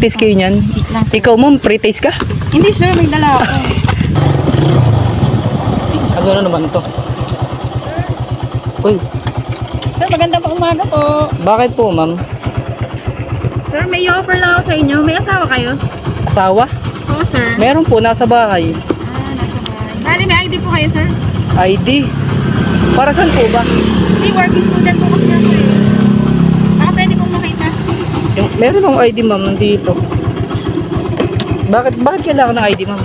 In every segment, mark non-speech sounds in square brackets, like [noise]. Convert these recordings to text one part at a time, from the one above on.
Taste kayo niyan. Sir. Ikaw ma'am, pre-taste ka? Hindi sir, may dala ako. Ano na naman to? Uy, Sir, maganda pa umaga po. bakit po ma'am? Sir, may offer lang ako sa inyo. May asawa kayo? Asawa? Oo, sir. Meron po, nasa bahay. Ah, nasa bahay. Bali, may ID po kayo, sir? ID. Para saan po ba? Hindi, working student po kasi ako eh. Baka pwede pong makita. Yung, meron akong ID ma'am nandito. Bakit bakit kailangan ng ID ma'am?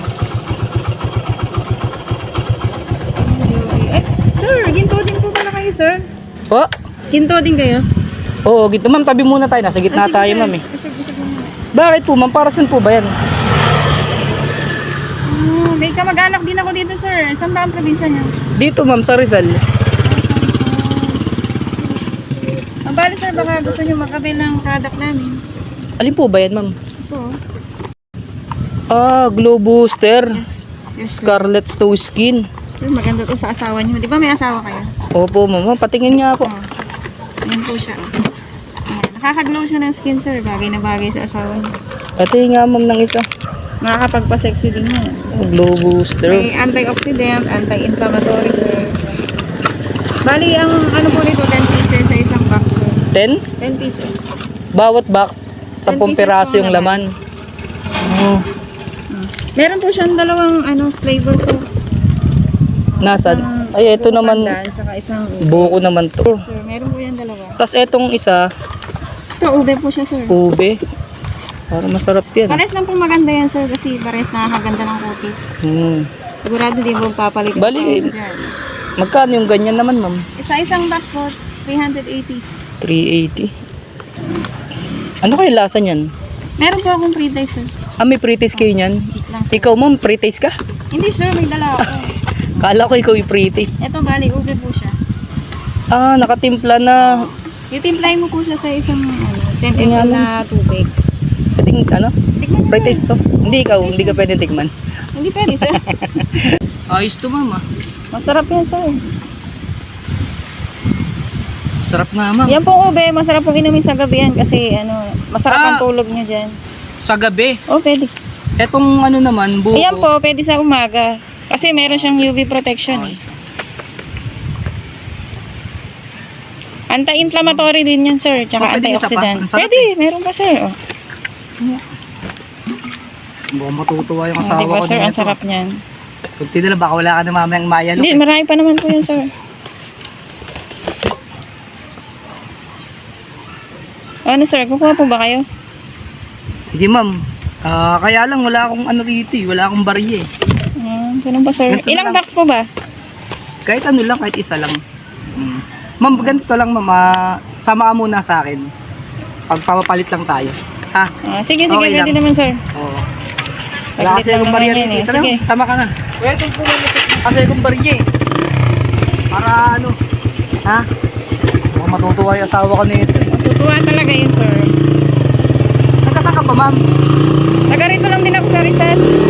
Eh, sir, ginto din po pala kayo, sir. Po? Ginto din kayo? Oo, gito ma'am, tabi muna tayo. Nasa gitna Ah, sige, tayo ma'am eh. Bakit po ma'am? Para saan po ba yan? Ah, may kamag-anak din ako dito, sir. Saan ba ang probinsya niyo? Dito ma'am, sa Rizal. Ang bali, sir, baka gusto niyo makabil ng product namin. Alin po ba yan ma'am? Ito. oh. Ah, Glow Booster. Yes, sir. Scarlet Snow Skin. Sir, maganda to sa asawa niyo. Di ba may asawa kayo? Opo ma'am, Ma'am, patingin nga po. Oh. Ayan po siya. oh. Nakaka-glow siya ng skin, sir. Bagay na bagay sa asawa niyo. Patingin nga ma'am ng isa. Nakakapagpa-sexy din yan. Oh, Glow Booster. May antioxidant, anti-inflammatory, sir. Bali, ang ano po nito, 10 pieces sa isang box, sir. 10? 10 pieces. Bawat box, 10 pieces piraso po yung laman. Oh, Meron po siyang dalawang ano, flavor, sir. nasaan? Isang Ay, ito buko naman, pandan, saka isang ube. buko naman to. Sir, meron po yan dalawa. Tapos etong isa, Ito, ube po siya, sir. ube. Para masarap yan. Pares lang po maganda yan, sir, kasi pares nakakaganda ng kutis. Hmm. Sigurado di mo papalit. Bali. Magkano yung ganyan naman ma'am? Isa isang box po, 380. 380. Ano kayo lasa niyan? Meron po akong free taste, sir. Ah, may pre-taste kayo niyan? Ikaw ma'am, pre-taste ka? Hindi, sir, may dala ako. [laughs] Kala ko ikaw yung pre-taste. Ito, bali, ube po siya. Ah, nakatimpla na. Itimplahin mo po siya sa isang ano, 10 Ay, nga ml na tubig. Pwedeng, ano? Tignan. Pre-taste to. Hindi ikaw, hindi ka pwedeng tikman. Hindi pwede, sir. [laughs] Ayos to ma'am ah. Masarap yan, sir. Sarap nga ma'am. Yan pong ube, masarap pong inumin sa gabi yan kasi ano, masarap Ah. ang tulog niyo dyan. Sa gabi. Oh, pwede. Etong ano naman, buko. Ayan po, pwede sa umaga. Kasi meron siyang UV protection eh. Ayos ah. Anti-inflammatory din yan, sir. Tsaka Oh, pwede isa pa? antioxidant. Ang sarap Pwede, meron pa, sir. Oh. Mukhang matutuwa yung Oh, asawa diba, ko sir? Ang nito. sarap niyan. Kung tinala, baka wala ka na mamayang mayalo. Hindi, marami pa naman po yan, sir. [laughs] Ano, sir? Kukuha po ba kayo? Sige ma'am. Ah, kaya lang wala akong ano rito eh. Wala akong barya eh. Ah, ganun ba, sir? Ganito na Ilang lang. box po ba? Kahit ano lang, kahit isa lang. Mm. Ma'am, ganito lang ma'am. ah, sama ka muna sa akin. Pagpapapalit lang tayo. Ha? Ah, sige, sige. Okay lang. naman, sir. Oo. Wala kasi lang akong naman barya yan rito. eh. Tara, Sige. sama ka na. Welcome po ma'am. Kasi akong barya eh. Para ano. Ha? Mukhang matutuwa yung asawa ko nito. eh. Matutuwa talaga yun, sir. Nagkasaan ka ba ma'am? Taga rito lang din ako sa Rizal.